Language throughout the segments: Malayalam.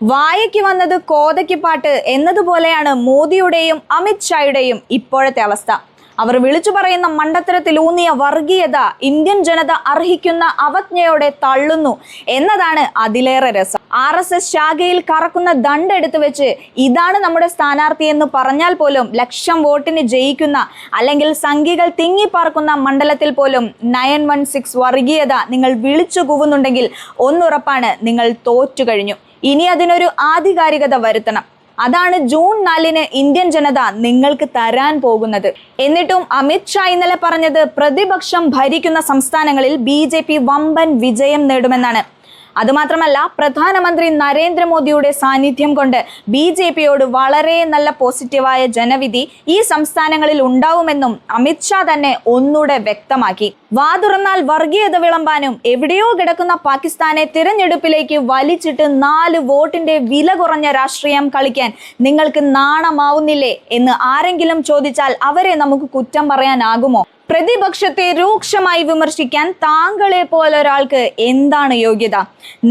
വായയ്ക്ക് വന്നത് കോതയ്ക്ക് പാട്ട് എന്നതുപോലെയാണ് മോദിയുടെയും അമിത്ഷായുടെയും ഇപ്പോഴത്തെ അവസ്ഥ. അവർ വിളിച്ചു പറയുന്ന മണ്ടത്തരത്തിലൂന്നിയ വർഗീയത ഇന്ത്യൻ ജനത അർഹിക്കുന്ന അവജ്ഞയോടെ തള്ളുന്നു എന്നതാണ് അതിലേറെ രസം. ആർ എസ് എസ് ശാഖയിൽ കറക്കുന്ന ദണ്ട് എടുത്തു വെച്ച് ഇതാണ് നമ്മുടെ സ്ഥാനാർത്ഥി എന്ന് പറഞ്ഞാൽ പോലും ലക്ഷം വോട്ടിന് ജയിക്കുന്ന അല്ലെങ്കിൽ സംഖ്യകൾ തിങ്ങിപ്പാർക്കുന്ന മണ്ഡലത്തിൽ പോലും നയൻ വൺ സിക്സ് വർഗീയത നിങ്ങൾ വിളിച്ചു കൂവുന്നുണ്ടെങ്കിൽ ഒന്നുറപ്പാണ് നിങ്ങൾ തോറ്റു കഴിഞ്ഞു. ഇനി അതിനൊരു ആധികാരികത വരുത്തണം. അതാണ് ജൂൺ നാലിന് ഇന്ത്യൻ ജനത നിങ്ങൾക്ക് തരാൻ പോകുന്നത്. എന്നിട്ടും അമിത് ഷാ ഇന്നലെ പറഞ്ഞത് പ്രതിപക്ഷം ഭരിക്കുന്ന സംസ്ഥാനങ്ങളിൽ ബി വമ്പൻ വിജയം നേടുമെന്നാണ്. അതുമാത്രമല്ല പ്രധാനമന്ത്രി നരേന്ദ്രമോദിയുടെ സാന്നിധ്യം കൊണ്ട് ബി ജെ പിയോട് വളരെ നല്ല പോസിറ്റീവായ ജനവിധി ഈ സംസ്ഥാനങ്ങളിൽ ഉണ്ടാവുമെന്നും അമിത്ഷാ തന്നെ ഒന്നുകൂടെ വ്യക്തമാക്കി. വാതുറന്നാൽ വർഗീയത വിളമ്പാനും എവിടെയോ കിടക്കുന്ന പാകിസ്ഥാനെ തിരഞ്ഞെടുപ്പിലേക്ക് വലിച്ചിട്ട് നാല് വോട്ടിന്റെ വില കുറഞ്ഞ രാഷ്ട്രീയം കളിക്കാൻ നിങ്ങൾക്ക് നാണമാവുന്നില്ലേ എന്ന് ആരെങ്കിലും ചോദിച്ചാൽ അവരെ നമുക്ക് കുറ്റം പറയാനാകുമോ? പ്രതിപക്ഷത്തെ രൂക്ഷമായി വിമർശിക്കാൻ താങ്കളെ പോലൊരാൾക്ക് എന്താണ് യോഗ്യത?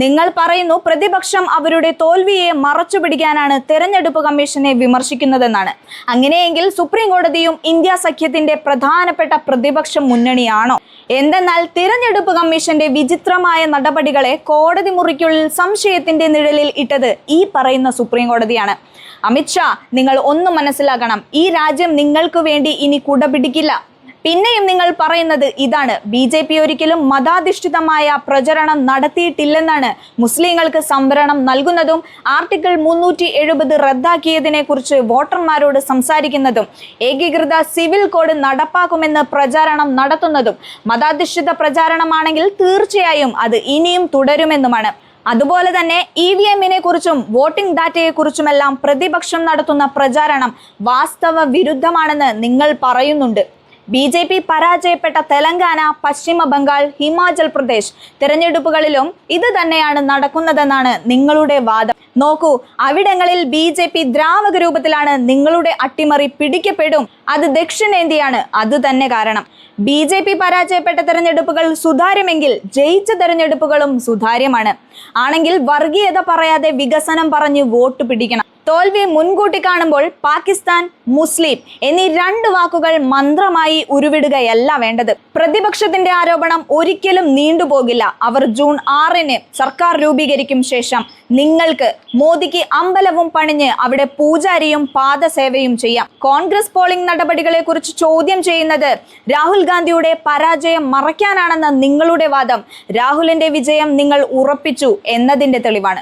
നിങ്ങൾ പറയുന്നു പ്രതിപക്ഷം അവരുടെ തോൽവിയെ മറച്ചു പിടിക്കാനാണ് തെരഞ്ഞെടുപ്പ് കമ്മീഷനെ വിമർശിക്കുന്നതെന്നാണ്. അങ്ങനെയെങ്കിൽ സുപ്രീം കോടതിയും ഇന്ത്യ സഖ്യത്തിന്റെ പ്രധാനപ്പെട്ട പ്രതിപക്ഷ മുന്നണിയാണോ? എന്തെന്നാൽ തിരഞ്ഞെടുപ്പ് കമ്മീഷന്റെ വിചിത്രമായ നടപടികളെ കോടതി മുറിക്കുള്ളിൽ സംശയത്തിന്റെ നിഴലിൽ ഇട്ടത് ഈ പറയുന്ന സുപ്രീം കോടതിയാണ്. അമിത്ഷാ നിങ്ങൾ ഒന്ന് മനസ്സിലാക്കണം. ഈ രാജ്യം നിങ്ങൾക്ക് വേണ്ടി ഇനി കുടപിടിക്കില്ല. പിന്നെയും നിങ്ങൾ പറയുന്നത് ഇതാണ്. ബി ജെ പി ഒരിക്കലും മതാധിഷ്ഠിതമായ പ്രചരണം നടത്തിയിട്ടില്ലെന്നാണ് മുസ്ലിങ്ങൾക്ക് സംവരണം നൽകുന്നതും ആർട്ടിക്കിൾ മുന്നൂറ്റി എഴുപത് റദ്ദാക്കിയതിനെ കുറിച്ച് വോട്ടർമാരോട് സംസാരിക്കുന്നതും ഏകീകൃത സിവിൽ കോഡ് നടപ്പാക്കുമെന്ന് പ്രചാരണം നടത്തുന്നതും മതാധിഷ്ഠിത പ്രചാരണമാണെങ്കിൽ തീർച്ചയായും അത് ഇനിയും തുടരുമെന്നുമാണ്. അതുപോലെ തന്നെ ഇ വി എമ്മിനെ കുറിച്ചും വോട്ടിംഗ് ഡാറ്റയെക്കുറിച്ചുമെല്ലാം പ്രതിപക്ഷം നടത്തുന്ന പ്രചാരണം വാസ്തവ വിരുദ്ധമാണെന്ന് നിങ്ങൾ പറയുന്നുണ്ട്. ബി ജെ പി പരാജയപ്പെട്ട തെലങ്കാന പശ്ചിമ ബംഗാൾ ഹിമാചൽ പ്രദേശ് തിരഞ്ഞെടുപ്പുകളിലും ഇത് തന്നെയാണ് നടക്കുന്നതെന്നാണ് നിങ്ങളുടെ വാദം. നോക്കൂ അവിടങ്ങളിൽ ബി ജെ പി ദ്രാവക രൂപത്തിലാണ് നിങ്ങളുടെ അട്ടിമറി പിടിക്കപ്പെടും. അത് ദക്ഷിണേന്ത്യയാണ്. അത് തന്നെ കാരണം. ബി ജെ പി പരാജയപ്പെട്ട തെരഞ്ഞെടുപ്പുകൾ സുതാര്യമെങ്കിൽ ജയിച്ച തെരഞ്ഞെടുപ്പുകളും സുതാര്യമാണ്. ആണെങ്കിൽ വർഗീയത പറയാതെ വികസനം പറഞ്ഞ് വോട്ട് പിടിക്കണം. തോൽവി മുൻകൂട്ടി കാണുമ്പോൾ പാകിസ്ഥാൻ മുസ്ലിം എന്നീ രണ്ട് വാക്കുകൾ മന്ത്രമായി ഉരുവിടുകയല്ല വേണ്ടത്. പ്രതിപക്ഷത്തിന്റെ ആരോപണം ഒരിക്കലും നീണ്ടുപോകില്ല. അവർ ജൂൺ ആറിന് സർക്കാർ രൂപീകരിക്കും ശേഷം നിങ്ങൾക്ക് മോദിക്ക് അമ്പലവും പണിഞ്ഞ് അവിടെ പൂജാരിയും പാദസേവയും ചെയ്യാം. കോൺഗ്രസ് പോളിംഗ് നടപടികളെ കുറിച്ച് ചോദ്യം ചെയ്യുന്നത് രാഹുൽ ഗാന്ധിയുടെ പരാജയം മറയ്ക്കാനാണെന്ന നിങ്ങളുടെ വാദം. രാഹുലിന്റെ വിജയം നിങ്ങൾ ഉറപ്പിച്ചു എന്നതിന്റെ തെളിവാണ്.